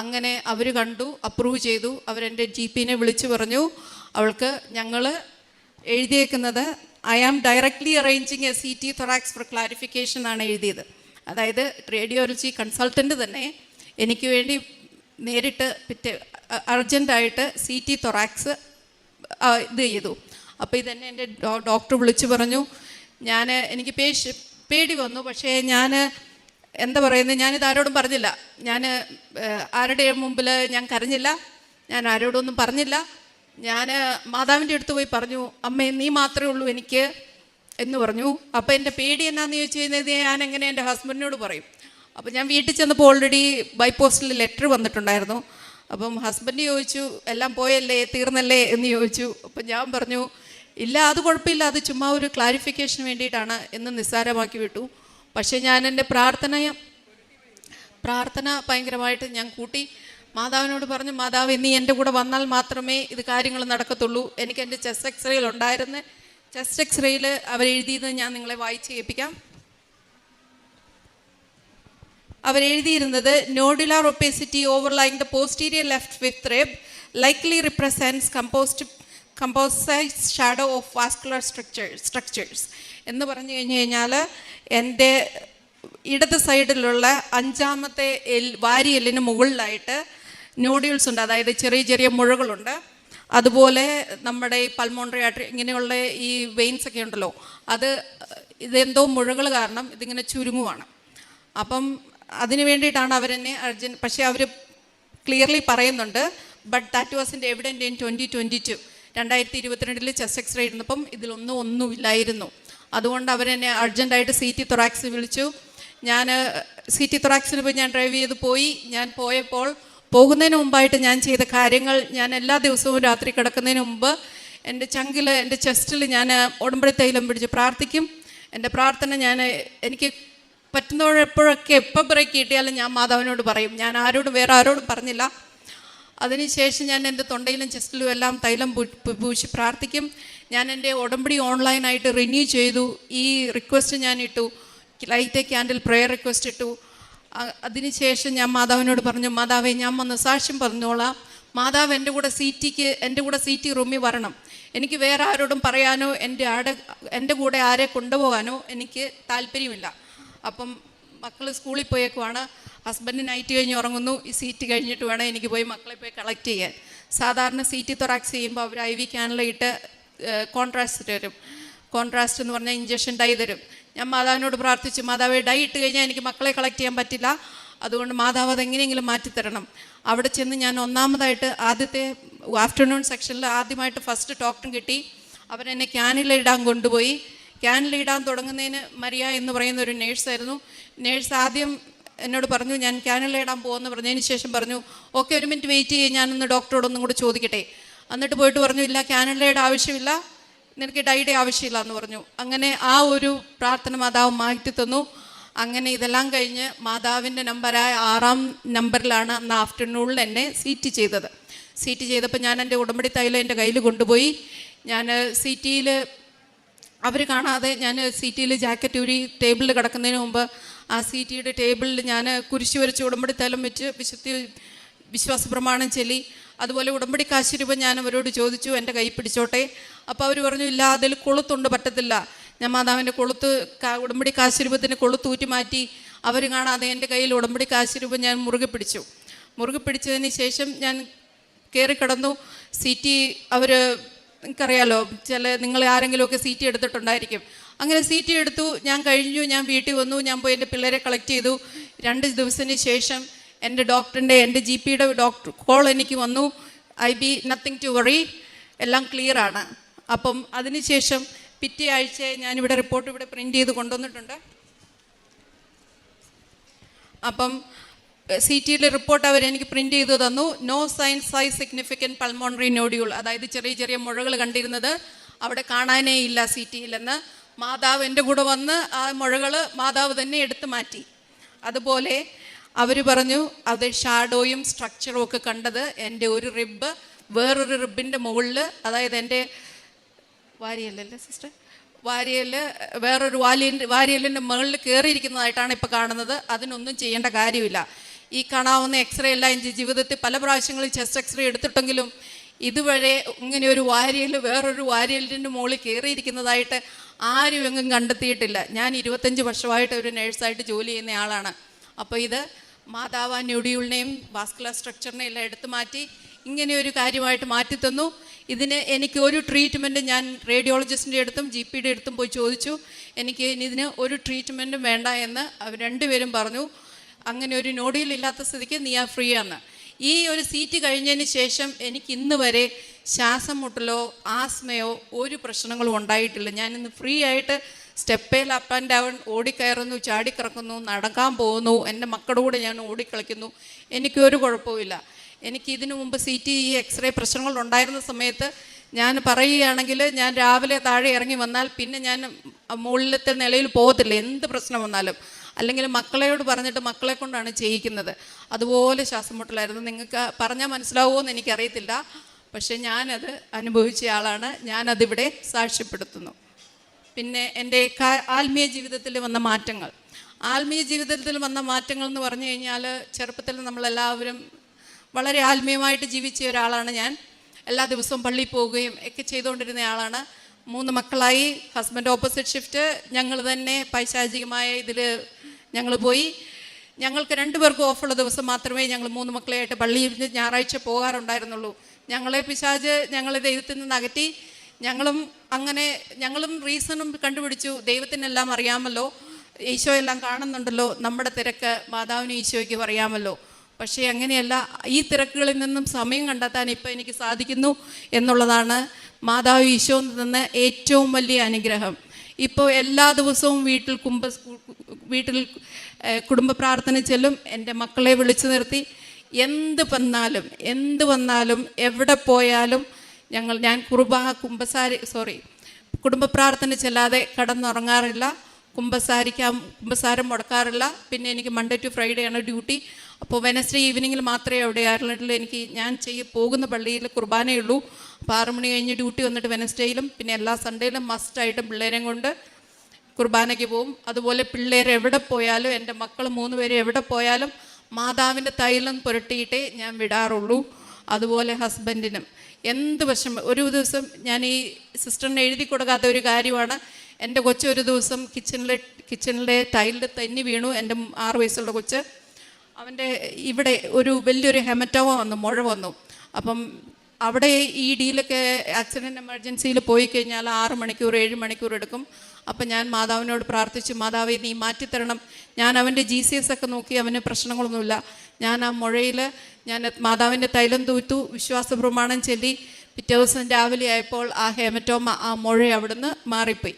അങ്ങനെ അവർ കണ്ടു അപ്രൂവ് ചെയ്തു. അവരെന്റെ ജി പിനെ വിളിച്ചു പറഞ്ഞു അവൾക്ക് ഞങ്ങൾ എഴുതിയേക്കുന്നത് I am directly arranging a C T thorax for clarification എന്നാണ് എഴുതിയത്. അതായത് റേഡിയോളജി കൺസൾട്ടന്റ് തന്നെ എനിക്ക് വേണ്ടി നേരിട്ട് പിറ്റേ അർജന്റായിട്ട് സി ടി തൊറാക്സ് ഇത് ചെയ്തു. അപ്പോൾ ഇതന്നെ എന്റെ ഡോക്ടർ വിളിച്ചു പറഞ്ഞു. ഞാൻ എനിക്ക് പേശ പേടി വന്നു. പക്ഷേ ഞാൻ എന്താ പറയുന്നത് ഞാനിത് ആരോടും പറഞ്ഞില്ല. ഞാൻ ആരുടെയും മുമ്പിൽ ഞാൻ കരഞ്ഞില്ല. ഞാൻ ആരോടൊന്നും പറഞ്ഞില്ല. ഞാൻ മാതാവിന്റെ അടുത്ത് പോയി പറഞ്ഞു അമ്മേ നീ മാത്രമേ ഉള്ളൂ എനിക്ക് എന്ന് പറഞ്ഞു. അപ്പോൾ എന്റെ പേടി എന്നാന്ന് ചോദിച്ചു കഴിഞ്ഞാൽ ഞാൻ എങ്ങനെ എന്റെ ഹസ്ബൻഡിനോട് പറയും. അപ്പോൾ ഞാൻ വീട്ടിൽ ചെന്നപ്പോൾ ഓൾറെഡി ബൈ പോസ്റ്റിൽ ലെറ്റർ വന്നിട്ടുണ്ടായിരുന്നു. അപ്പം ഹസ്ബൻഡ് ചോദിച്ചു എല്ലാം പോയല്ലേ? തീർന്നല്ലേ? എന്ന് ചോദിച്ചു. അപ്പം ഞാൻ പറഞ്ഞു ഇല്ല അത് കുഴപ്പമില്ല. അത് ചുമ്മാ ഒരു ക്ലാരിഫിക്കേഷന് വേണ്ടിയിട്ടാണ് എന്ന് നിസ്സാരമാക്കി വിട്ടു. പക്ഷേ ഞാൻ എന്റെ പ്രാർത്ഥന പ്രാർത്ഥന ഭയങ്കരമായിട്ട് ഞാൻ കൂട്ടി. മാതാവിനോട് പറഞ്ഞു മാതാവ് നീ എന്റെ കൂടെ വന്നാൽ മാത്രമേ ഇത് കാര്യങ്ങൾ നടക്കത്തുള്ളൂ. എനിക്ക് എന്റെ ചെസ്റ്റ് എക്സ്റേയിൽ ഉണ്ടായിരുന്ന. ചെസ്റ്റ് എക്സ്റേയിൽ അവരെഴുതിയത് ഞാൻ നിങ്ങളെ വായിച്ച് കേൾപ്പിക്കാം അവരെഴുതിയിരുന്നത് nodular opacity overlying the posterior left with rib likely represents compost composite shadow of vascular structures structures എന്ന് പറഞ്ഞു കഴിഞ്ഞു കഴിഞ്ഞാൽ എന്റെ ഇടത് സൈഡിലുള്ള അഞ്ചാമത്തെ എൽ വാരിയെല്ലിന് മുകളിലായിട്ട് ന്യൂഡിൽസ് ഉണ്ട്. അതായത് ചെറിയ ചെറിയ മുഴകളുണ്ട്. അതുപോലെ നമ്മുടെ ഈ പൽമോണ്ടറി ആർട്ടറി ഇങ്ങനെയുള്ള ഈ വെയിൻസ് ഒക്കെ ഉണ്ടല്ലോ. അത് ഇതെന്തോ മുഴകൾ കാരണം ഇതിങ്ങനെ ചുരുങ്ങുവാണ്. അപ്പം അതിന് വേണ്ടിയിട്ടാണ് അവരെന്നെ അർജൻ പക്ഷേ അവർ ക്ലിയർലി പറയുന്നുണ്ട്. But that was in evident in twenty twenty two രണ്ടായിരത്തി ഇരുപത്തിരണ്ടിൽ ചെസ്റ്റ് എക്സ്റേ ഇരുന്നപ്പം ഇതിലൊന്നും ഒന്നുമില്ലായിരുന്നു. അതുകൊണ്ട് അവരെന്നെ അർജന്റായിട്ട് സി ടി തൊറാക്സ് വിളിച്ചു. ഞാൻ സി ടി തൊറാക്സിന് പോയി ഞാൻ ഡ്രൈവ് ചെയ്ത് പോയി. ഞാൻ പോയപ്പോൾ പോകുന്നതിന് മുമ്പായിട്ട് ഞാൻ ചെയ്ത കാര്യങ്ങൾ ഞാൻ എല്ലാ ദിവസവും രാത്രി കിടക്കുന്നതിന് മുമ്പ് എന്റെ ചങ്കിൽ എന്റെ ചെസ്റ്റിൽ ഞാൻ ഉടമ്പടി തൈലം പിടിച്ച് പ്രാർത്ഥിക്കും. എന്റെ പ്രാർത്ഥന ഞാൻ എനിക്ക് പറ്റുന്നപ്പോഴൊക്കെ എപ്പോൾ ബ്രേക്ക് കിട്ടിയാലും ഞാൻ മാധവനോട് പറയും. ഞാൻ ആരോടും വേറെ ആരോടും പറഞ്ഞില്ല. അതിനുശേഷം ഞാൻ എന്റെ തൊണ്ടയിലും ചെസ്റ്റിലും എല്ലാം തൈലം പൂശി പ്രാർത്ഥിക്കും. ഞാൻ എന്റെ ഉടമ്പടി ഓൺലൈനായിട്ട് റിന്യൂ ചെയ്തു. ഈ റിക്വസ്റ്റ് ഞാൻ ഇട്ടു. ലൈറ്റ് ക്യാൻഡിൽ പ്രെയർ റിക്വസ്റ്റ് ഇട്ടു. അതിനുശേഷം ഞാൻ മാതാവിനോട് പറഞ്ഞു മാതാവേ ഞാൻ വന്ന് സാക്ഷ്യം പറഞ്ഞോളാം. മാതാവ് എന്റെ കൂടെ സീറ്റിക്ക് എന്റെ കൂടെ സീറ്റി റൂമിൽ വരണം. എനിക്ക് വേറെ ആരോടും പറയാനോ എന്റെ ആടെ എന്റെ കൂടെ ആരെ കൊണ്ടുപോകാനോ എനിക്ക് താല്പര്യമില്ല. അപ്പം മക്കൾ സ്കൂളിൽ പോയേക്കുവാണ്. ഹസ്ബൻഡ് നൈറ്റ് കഴിഞ്ഞ് ഉറങ്ങുന്നു. ഈ സീറ്റ് കഴിഞ്ഞിട്ട് വേണം എനിക്ക് പോയി മക്കളെ പോയി കളക്ട് ചെയ്യാൻ. സാധാരണ സീറ്റ് തൊറാക്സ് ചെയ്യുമ്പോൾ അവർ ഐ വി ക്യാനിലിട്ട് കോൺട്രാസ്റ്റ് തരും. കോൺട്രാസ്റ്റ് എന്ന് പറഞ്ഞാൽ ഇഞ്ചക്ഷൻ ഡൈ തരും. ഞാൻ മാതാവിനോട് പ്രാർത്ഥിച്ചു മാതാവ് ഡൈ ഇട്ട് കഴിഞ്ഞാൽ എനിക്ക് മക്കളെ കളക്ട് ചെയ്യാൻ പറ്റില്ല. അതുകൊണ്ട് മാതാവ് അതെങ്ങനെയെങ്കിലും മാറ്റിത്തരണം അവിടെ ചെന്ന് ഞാൻ ഒന്നാമതായിട്ട് ആദ്യത്തെ ആഫ്റ്റർനൂൺ സെക്ഷനിൽ ആദ്യമായിട്ട് ഫസ്റ്റ് ടോക്കൺ കിട്ടി. അവരെന്നെ ക്യാനിലിടാൻ കൊണ്ടുപോയി. ക്യാനിലിടാൻ തുടങ്ങുന്നതിന് മരിയ എന്ന് പറയുന്ന ഒരു നേഴ്സായിരുന്നു നേഴ്സ് ആദ്യം എന്നോട് പറഞ്ഞു ഞാൻ ക്യാനിലിടാൻ പോകുമെന്ന് പറഞ്ഞതിന് ശേഷം പറഞ്ഞു ഓക്കെ ഒരു മിനിറ്റ് വെയിറ്റ് ചെയ്യും ഞാനൊന്ന് ഡോക്ടറോടൊന്നും കൂടെ ചോദിക്കട്ടെ. എന്നിട്ട് പോയിട്ട് പറഞ്ഞു ഇല്ല ക്യാനലയുടെ ആവശ്യമില്ല നിനക്ക് ഡൈയുടെ ആവശ്യമില്ല എന്ന് പറഞ്ഞു. അങ്ങനെ ആ ഒരു പ്രാർത്ഥന മാതാവ് മാറ്റി തന്നു. അങ്ങനെ ഇതെല്ലാം കഴിഞ്ഞ് മാതാവിന്റെ നമ്പരായ ആറാം നമ്പറിലാണ് അന്ന് ആഫ്റ്റർനൂണിൽ എന്നെ സീറ്റ് ചെയ്തത്. സീറ്റ് ചെയ്തപ്പോൾ ഞാൻ എന്റെ ഉടമ്പടി തൈലം എന്റെ കയ്യിൽ കൊണ്ടുപോയി. ഞാൻ സീറ്റിയിൽ അവർ കാണാതെ ഞാൻ സീറ്റിയിൽ ജാക്കറ്റ് ഊരി ടേബിളിൽ കിടക്കുന്നതിന് മുമ്പ് ആ സി ടിയുടെ ടേബിളിൽ ഞാൻ കുരിശു വരച്ച് ഉടമ്പടി തലം വെച്ച് വിശുദ്ധി വിശ്വാസ പ്രമാണം ചെല്ലി. അതുപോലെ ഉടമ്പടി കാശ് രൂപ ഞാൻ അവരോട് ചോദിച്ചു എന്റെ കൈ പിടിച്ചോട്ടെ? അപ്പോൾ അവർ പറഞ്ഞു ഇല്ല അതിൽ കൊളുത്തുണ്ട് പറ്റത്തില്ല. ഞാൻ മാതാവിന്റെ കൊളുത്ത് ഉടമ്പടി കാശ് രൂപത്തിന് കൊളുത്ത് ഊറ്റി മാറ്റി അവർ കാണാതെ എന്റെ കയ്യിൽ ഉടമ്പടി കാശ് രൂപം ഞാൻ മുറുകെ പിടിച്ചു. മുറുകെ പിടിച്ചതിന് ശേഷം ഞാൻ കയറി കിടന്നു. സീറ്റി അവർ നിങ്ങൾക്കറിയാലോ ചില നിങ്ങൾ ആരെങ്കിലുമൊക്കെ സീറ്റ് എടുത്തിട്ടുണ്ടായിരിക്കും. അങ്ങനെ സീറ്റി എടുത്തു. ഞാൻ കഴിഞ്ഞു. ഞാൻ വീട്ടിൽ വന്നു. ഞാൻ പോയി എന്റെ പിള്ളേരെ കളക്ട് ചെയ്തു. രണ്ട് ദിവസത്തിന് ശേഷം എന്റെ ഡോക്ടറിന്റെ എന്റെ ജി പിയുടെ ഡോക്ടർ കോൾ എനിക്ക് വന്നു. ഐ ബി നത്തിങ് ടു വറി എല്ലാം ക്ലിയറാണ് അപ്പം അതിനുശേഷം പിറ്റേ ആഴ്ച ഞാനിവിടെ റിപ്പോർട്ട് ഇവിടെ പ്രിന്റ് ചെയ്ത് കൊണ്ടുവന്നിട്ടുണ്ട്. അപ്പം സി ടിയിലെ റിപ്പോർട്ട് അവരെനിക്ക് പ്രിന്റ് ചെയ്തു തന്നു. നോ സൈൻസ് സൈ സിഗ്നിഫിക്കന്റ് പൾമോണറി നോഡ്യൂൾ അതായത് ചെറിയ ചെറിയ മുഴകൾ കണ്ടിരുന്നത് അവിടെ കാണാനേ ഇല്ല സി ടിയിലെന്ന് മാതാവ് എന്റെ കൂടെ വന്ന് ആ മുഴകൾ മാതാവ് തന്നെ എടുത്തു മാറ്റി. അതുപോലെ അവർ പറഞ്ഞു അത് ഷാഡോയും സ്ട്രക്ചറും ഒക്കെ കണ്ടത് എന്റെ ഒരു റിബ് വേറൊരു റിബിന്റെ മുകളിൽ അതായത് എന്റെ വാരിയല്ലല്ലേ സിസ്റ്റർ? വാരിയൽ വേറൊരു വാലിയന്റെ വാരിയലിന്റെ മുകളിൽ കയറിയിരിക്കുന്നതായിട്ടാണ് ഇപ്പോൾ കാണുന്നത്. അതിനൊന്നും ചെയ്യേണ്ട കാര്യമില്ല. ഈ കാണാവുന്ന എക്സ്റേ എല്ലാം എന്റെ ജീവിതത്തിൽ പല പ്രാവശ്യങ്ങളിൽ ചെസ്റ്റ് എക്സ്റേ എടുത്തിട്ടെങ്കിലും ഇതുവരെ ഇങ്ങനെ ഒരു വാരിയൽ വേറൊരു വാരിയലിന്റെ മുകളിൽ കയറിയിരിക്കുന്നതായിട്ട് ആരും എങ്ങും കണ്ടെത്തിയിട്ടില്ല. ഞാൻ ഇരുപത്തഞ്ച് വർഷമായിട്ട് ഒരു നേഴ്സായിട്ട് ജോലി ചെയ്യുന്ന ആളാണ്. അപ്പോൾ ഇത് മാതാവ് ന്യൂഡിയൂളിനെയും വാസ്കുലർ സ്ട്രക്ചറിനെയും എല്ലാം എടുത്തു മാറ്റി ഇങ്ങനെ ഒരു കാര്യമായിട്ട് മാറ്റി തന്നു. ഇതിന് എനിക്ക് ഒരു ട്രീറ്റ്മെന്റ് ഞാൻ റേഡിയോളജിസ്റ്റിന്റെ അടുത്തും ജി പിയുടെ അടുത്തും പോയി ചോദിച്ചു. എനിക്ക് ഇതിന് ഒരു ട്രീറ്റ്മെന്റും വേണ്ട എന്ന് അവർ രണ്ടുപേരും പറഞ്ഞു. അങ്ങനെ ഒരു നോഡിയിൽ ഇല്ലാത്ത സ്ഥിതിക്ക് നീ ആ ഫ്രീ ആണ്. ഈ ഒരു സീറ്റ് കഴിഞ്ഞതിന് ശേഷം എനിക്ക് ഇന്ന് വരെ ശ്വാസം മുട്ടലോ ആസ്മയോ ഒരു പ്രശ്നങ്ങളും ഉണ്ടായിട്ടില്ല. ഞാനിന്ന് ഫ്രീ ആയിട്ട് സ്റ്റെപ്പേൽ അപ്പ് ആൻഡ് ഡൗൺ ഓടിക്കയറുന്നു ചാടിക്കിറക്കുന്നു നടക്കാൻ പോകുന്നു. എന്റെ മക്കളുടെ കൂടെ ഞാൻ ഓടിക്കളിക്കുന്നു. എനിക്കൊരു കുഴപ്പമില്ല എനിക്ക് ഇതിനു മുമ്പ് സി ടി ഈ എക്സ്റേ പ്രശ്നങ്ങൾ ഉണ്ടായിരുന്ന സമയത്ത് ഞാൻ പറയുകയാണെങ്കിൽ ഞാൻ രാവിലെ താഴെ ഇറങ്ങി വന്നാൽ പിന്നെ ഞാൻ മുകളിലത്തെ നിലയിൽ പോകത്തില്ല. എന്ത് പ്രശ്നം വന്നാലും. അല്ലെങ്കിൽ മക്കളെയോട് പറഞ്ഞിട്ട് മക്കളെ കൊണ്ടാണ് ചെയ്യിക്കുന്നത്. അതുപോലെ ശ്വാസം മുട്ടലായിരുന്നു. നിങ്ങൾക്ക് പറഞ്ഞാൽ മനസ്സിലാവുമോ എന്ന് എനിക്കറിയത്തില്ല. പക്ഷേ ഞാനത് അനുഭവിച്ച ആളാണ്. ഞാനതിവിടെ സാക്ഷ്യപ്പെടുത്തുന്നു. പിന്നെ എന്റെ ആത്മീയ ജീവിതത്തിൽ വന്ന മാറ്റങ്ങൾ. ആത്മീയ ജീവിതത്തിൽ വന്ന മാറ്റങ്ങൾ എന്ന് പറഞ്ഞു കഴിഞ്ഞാൽ ചെറുപ്പത്തിൽ നമ്മളെല്ലാവരും വളരെ ആത്മീയമായിട്ട് ജീവിച്ച ഒരാളാണ് ഞാൻ. എല്ലാ ദിവസവും പള്ളിയിൽ പോവുകയും ഒക്കെ ചെയ്തുകൊണ്ടിരുന്ന ആളാണ്. മൂന്ന് മക്കളായി. Husband opposite shift. ഞങ്ങൾ തന്നെ പൈശാചികമായ ഇതിൽ ഞങ്ങൾ പോയി. ഞങ്ങൾക്ക് രണ്ടുപേർക്കും ഓഫുള്ള ദിവസം മാത്രമേ ഞങ്ങൾ മൂന്ന് മക്കളെയായിട്ട് പള്ളിയിൽ ഞായറാഴ്ച പോകാറുണ്ടായിരുന്നുള്ളൂ. ഞങ്ങളെ പിശാജ് ഞങ്ങളെ ദൈവത്തിൽ നിന്ന് അകറ്റി. ഞങ്ങളും അങ്ങനെ ഞങ്ങളും റീസണും കണ്ടുപിടിച്ചു. ദൈവത്തിനെല്ലാം അറിയാമല്ലോ. ഈശോ എല്ലാം കാണുന്നുണ്ടല്ലോ. നമ്മുടെ തിരക്ക് മാതാവിന് ഈശോയ്ക്ക് അറിയാമല്ലോ. പക്ഷേ അങ്ങനെയല്ല ഈ തിരക്കുകളിൽ നിന്നും സമയം കണ്ടെത്താൻ ഇപ്പം എനിക്ക് സാധിക്കുന്നു എന്നുള്ളതാണ് മാതാവ് ഈശോ നിന്ന് ഏറ്റവും വലിയ അനുഗ്രഹം. ഇപ്പോൾ എല്ലാ ദിവസവും വീട്ടിൽ കുംഭ വീട്ടിൽ കുടുംബ പ്രാർത്ഥന ചെല്ലും. എന്റെ മക്കളെ വിളിച്ചു നിർത്തി. എന്ത് വന്നാലും എന്ത് വന്നാലും എവിടെ പോയാലും ഞങ്ങൾ ഞാൻ കുർബാ കുംഭസാരി സോറി കുടുംബ പ്രാർത്ഥന ചെല്ലാതെ കടന്നുറങ്ങാറില്ല. കുംഭസാരിക്കാൻ കുംഭസാരം മുടക്കാറില്ല. പിന്നെ എനിക്ക് മൺഡേ ടു ഫ്രൈഡേ ആണ് ഡ്യൂട്ടി. അപ്പോൾ വെനസ്ഡേ ഈവനിങ്ങിൽ മാത്രമേ അവിടെ അയർലൻഡിൽ എനിക്ക് ഞാൻ ചെയ്യ പോകുന്ന പള്ളിയിൽ കുർബാനയുള്ളൂ അപ്പോൾ ആറ് മണി കഴിഞ്ഞ് ഡ്യൂട്ടി വന്നിട്ട് വെനസ്ഡേയിലും പിന്നെ എല്ലാ സൺഡേയിലും മസ്റ്റായിട്ടും പിള്ളേരെയും കൊണ്ട് കുർബാനയ്ക്ക് പോവും. അതുപോലെ പിള്ളേർ എവിടെ പോയാലും എന്റെ മക്കൾ മൂന്ന് പേര് എവിടെ പോയാലും മാതാവിന്റെ തൈലം പുരട്ടിയിട്ടേ ഞാൻ വിടാറുള്ളൂ. അതുപോലെ ഹസ്ബൻഡിനും. എന്ത് വിഷമം. ഒരു ദിവസം ഞാൻ ഈ സിസ്റ്ററിന് എഴുതി കൊടുക്കാത്ത ഒരു കാര്യമാണ്. എന്റെ കൊച്ച് ഒരു ദിവസം കിച്ചണിലെ കിച്ചണിലെ ടൈലിൽ തന്നി വീണു. എന്റെ ആറ് വയസ്സുള്ള കൊച്ച്. അവന്റെ ഇവിടെ ഒരു വലിയൊരു ഹെമറ്റോ വന്നു മുഴ വന്നു. അപ്പം അവിടെ ഈ ഡിയിലൊക്കെ ആക്സിഡന്റ് എമർജൻസിയിൽ പോയി കഴിഞ്ഞാൽ ആറ് മണിക്കൂർ ഏഴ് മണിക്കൂർ എടുക്കും. അപ്പം ഞാൻ മാതാവിനോട് പ്രാർത്ഥിച്ചു മാതാവെ നീ മാറ്റിത്തരണം. ഞാൻ അവന്റെ ജി സി എസ് ഒക്കെ നോക്കി അവന് പ്രശ്നങ്ങളൊന്നുമില്ല. ഞാൻ ആ മുഴയിൽ ഞാൻ മാതാവിന്റെ തൈലം തൂത്തു വിശ്വാസ പ്രമാണം ചൊല്ലി. പിറ്റേ ദിവസം രാവിലെ ആയപ്പോൾ ആ ഹേമറ്റോമ ആ മുഴ അവിടുന്ന് മാറിപ്പോയി.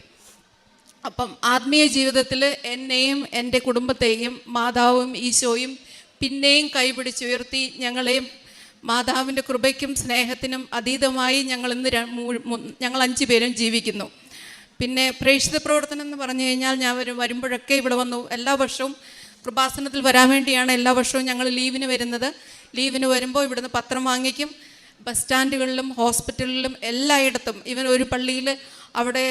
അപ്പം ആത്മീയ ജീവിതത്തിൽ എന്നെയും എന്റെ കുടുംബത്തെയും മാതാവും ഈശോയും പിന്നെയും കൈപിടിച്ചുയർത്തി ഞങ്ങളെയും മാതാവിന്റെ കൃപയ്ക്കും സ്നേഹത്തിനും അതീതമായി ഞങ്ങൾ ഇന്ന് ഞങ്ങൾ അഞ്ച് പേരും ജീവിക്കുന്നു. പിന്നെ പ്രേക്ഷിത പ്രവർത്തനം എന്ന് പറഞ്ഞു കഴിഞ്ഞാൽ ഞാൻ വരും വരുമ്പോഴൊക്കെ ഇവിടെ വന്നു. എല്ലാ വർഷവും കൃപാസനത്തിൽ വരാൻ വേണ്ടിയാണ് എല്ലാ വർഷവും ഞങ്ങൾ ലീവിന് വരുന്നത്. ലീവിന് വരുമ്പോൾ ഇവിടുന്ന് പത്രം വാങ്ങിക്കും. ബസ് സ്റ്റാൻഡുകളിലും ഹോസ്പിറ്റലിലും എല്ലായിടത്തും. ഇവൻ ഒരു പള്ളിയിൽ അവിടെ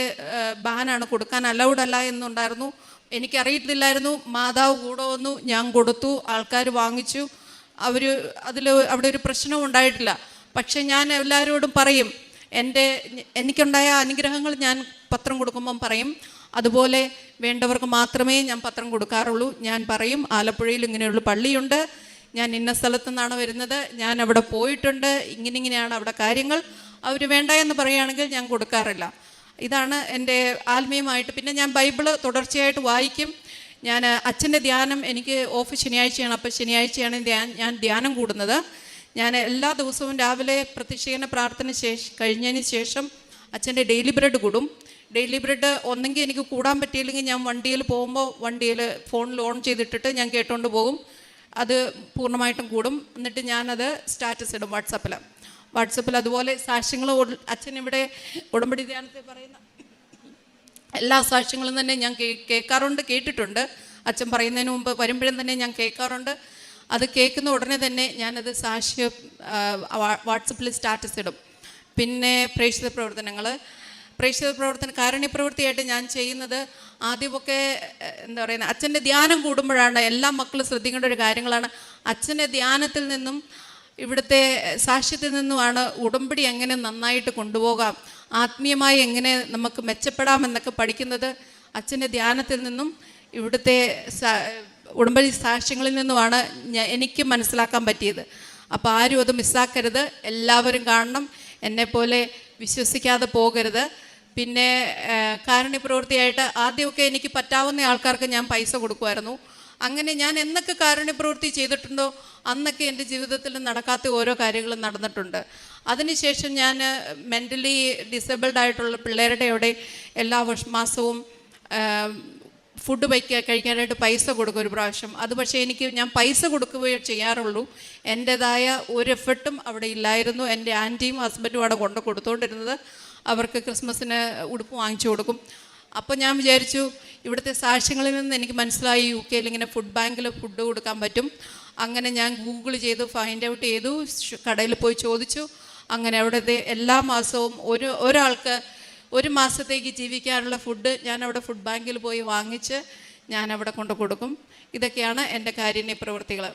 ബാനാണ് കൊടുക്കാൻ അലൗഡ് അല്ല എന്നുണ്ടായിരുന്നു. എനിക്കറിയത്തില്ലായിരുന്നു. മാതാവ് കൂടെ വന്നു ഞാൻ കൊടുത്തു ആൾക്കാർ വാങ്ങിച്ചു. അവർ അതിൽ അവിടെ ഒരു പ്രശ്നവും ഉണ്ടായിട്ടില്ല. പക്ഷേ ഞാൻ എല്ലാവരോടും പറയും എന്റെ എനിക്കുണ്ടായ അനുഗ്രഹങ്ങൾ ഞാൻ പത്രം കൊടുക്കുമ്പം പറയും. അതുപോലെ വേണ്ടവർക്ക് മാത്രമേ ഞാൻ പത്രം കൊടുക്കാറുള്ളൂ. ഞാൻ പറയും ആലപ്പുഴയിൽ ഇങ്ങനെയുള്ള പള്ളിയുണ്ട്. ഞാൻ ഇന്ന സ്ഥലത്തു നിന്നാണ് വരുന്നത്. ഞാൻ അവിടെ പോയിട്ടുണ്ട്. ഇങ്ങനെ ഇങ്ങനെയാണ് അവിടെ കാര്യങ്ങൾ. അവർ വേണ്ട എന്ന് പറയുകയാണെങ്കിൽ ഞാൻ കൊടുക്കാറില്ല. ഇതാണ് എന്റെ ആത്മീയമായിട്ട്. പിന്നെ ഞാൻ ബൈബിൾ തുടർച്ചയായിട്ട് വായിക്കും. ഞാൻ അച്ഛന്റെ ധ്യാനം എനിക്ക് ഓഫ് ശനിയാഴ്ചയാണ് അപ്പോൾ ശനിയാഴ്ചയാണ് ഞാൻ ധ്യാനം കൂടുന്നത്. ഞാൻ എല്ലാ ദിവസവും രാവിലെ പ്രത്യക്ഷീകരണ പ്രാർത്ഥന ശേഷം കഴിഞ്ഞതിന് ശേഷം അച്ഛന്റെ ഡെയിലി ബ്രെഡ് കൂടും. ഡെയിലി ബ്രെഡ് ഒന്നെങ്കിൽ എനിക്ക് കൂടാൻ പറ്റിയില്ലെങ്കിൽ ഞാൻ വണ്ടിയിൽ പോകുമ്പോൾ വണ്ടിയിൽ ഫോണിൽ ഓൺ ചെയ്തിട്ടിട്ട് ഞാൻ കേട്ടുകൊണ്ട് പോകും. അത് പൂർണമായിട്ടും കൂടും. എന്നിട്ട് ഞാനത് സ്റ്റാറ്റസ് ഇടും വാട്സപ്പിൽ വാട്സപ്പിൽ അതുപോലെ സാക്ഷ്യങ്ങൾ അച്ഛൻ ഇവിടെ ഉടമ്പടി ധ്യാനത്തിൽ പറയുന്ന എല്ലാ സാക്ഷ്യങ്ങളും തന്നെ ഞാൻ കേൾക്കാറുണ്ട് കേട്ടിട്ടുണ്ട്. അച്ഛൻ പറയുന്നതിന് മുമ്പ് വരുമ്പോഴും തന്നെ ഞാൻ കേൾക്കാറുണ്ട്. അത് കേൾക്കുന്ന ഉടനെ തന്നെ ഞാനത് സാക്ഷ്യ വാട്സപ്പിൽ സ്റ്റാറ്റസ് ഇടും. പിന്നെ പ്രേക്ഷിത പ്രവർത്തനങ്ങൾ. പ്രേക്ഷിത പ്രവർത്തന കാരണ പ്രവൃത്തിയായിട്ട് ഞാൻ ചെയ്യുന്നത് ആദ്യമൊക്കെ എന്താ പറയുന്നത് അച്ഛന്റെ ധ്യാനം കൂടുമ്പോഴാണ്. എല്ലാ മക്കളും ശ്രദ്ധിക്കേണ്ട ഒരു കാര്യങ്ങളാണ്. അച്ഛന്റെ ധ്യാനത്തിൽ നിന്നും ഇവിടുത്തെ സാക്ഷ്യത്തിൽ നിന്നുമാണ് ഉടമ്പടി എങ്ങനെ നന്നായിട്ട് കൊണ്ടുപോകാം. ആത്മീയമായി എങ്ങനെ നമുക്ക് മെച്ചപ്പെടാമെന്നൊക്കെ പഠിക്കുന്നത് അച്ഛന്റെ ധ്യാനത്തിൽ നിന്നും ഇവിടുത്തെ ഉടമ്പടി സാക്ഷ്യങ്ങളിൽ നിന്നുമാണ് എനിക്ക് മനസ്സിലാക്കാൻ പറ്റിയത്. അപ്പോൾ ആരും അത് മിസ്സാക്കരുത്. എല്ലാവരും കാണണം. എന്നെപ്പോലെ വിശ്വസിക്കാതെ പോകരുത്. പിന്നെ കാരണി പ്രവൃത്തിയായിട്ട് ആദ്യമൊക്കെ എനിക്ക് പറ്റാവുന്ന ആൾക്കാർക്ക് ഞാൻ പൈസ കൊടുക്കുമായിരുന്നു. അങ്ങനെ ഞാൻ എന്നൊക്കെ കാരുണ്യപ്രവൃത്തി ചെയ്തിട്ടുണ്ടോ? അന്നൊക്കെ എന്റെ ജീവിതത്തിൽ നടക്കാത്ത ഓരോ കാര്യങ്ങളും നടന്നിട്ടുണ്ട്. അതിനുശേഷം ഞാൻ മെന്റലി ഡിസേബിൾഡ് ആയിട്ടുള്ള പിള്ളേരുടെ അവിടെ എല്ലാ മാസവും ഫുഡ് വയ്ക്കുക കഴിക്കാനായിട്ട് പൈസ കൊടുക്കും ഒരു പ്രാവശ്യം. അത് പക്ഷേ എനിക്ക് ഞാൻ പൈസ കൊടുക്കുകയോ ചെയ്യാറുള്ളൂ. എന്റെതായ ഒരു എഫർട്ടും അവിടെ ഇല്ലായിരുന്നു. എന്റെ ആന്റിയും ഹസ്ബൻഡും അവിടെ കൊണ്ട് കൊടുത്തുകൊണ്ടിരുന്നത് അവർക്ക് ക്രിസ്മസിന് ഉടുപ്പ് വാങ്ങിച്ചു കൊടുക്കും. അപ്പോൾ ഞാൻ വിചാരിച്ചു ഇവിടുത്തെ സാക്ഷ്യങ്ങളിൽ നിന്ന് എനിക്ക് മനസ്സിലായി യു കെയിൽ ഇങ്ങനെ ഫുഡ് ബാങ്കിൽ ഫുഡ് കൊടുക്കാൻ പറ്റും. അങ്ങനെ ഞാൻ ഗൂഗിൾ ചെയ്തു ഫൈൻഡ് ഔട്ട് ചെയ്തു കടയിൽ പോയി ചോദിച്ചു. അങ്ങനെ അവിടുത്തെ എല്ലാ മാസവും ഒരു ഒരാൾക്ക് ഒരു മാസത്തേക്ക് ജീവിക്കാനുള്ള ഫുഡ് ഞാൻ അവിടെ ഫുഡ് ബാങ്കിൽ പോയി വാങ്ങിച്ച് ഞാൻ അവിടെ കൊണ്ട് കൊടുക്കും. ഇതൊക്കെയാണ് എന്റെ കാരുണ്യ പ്രവൃത്തികൾ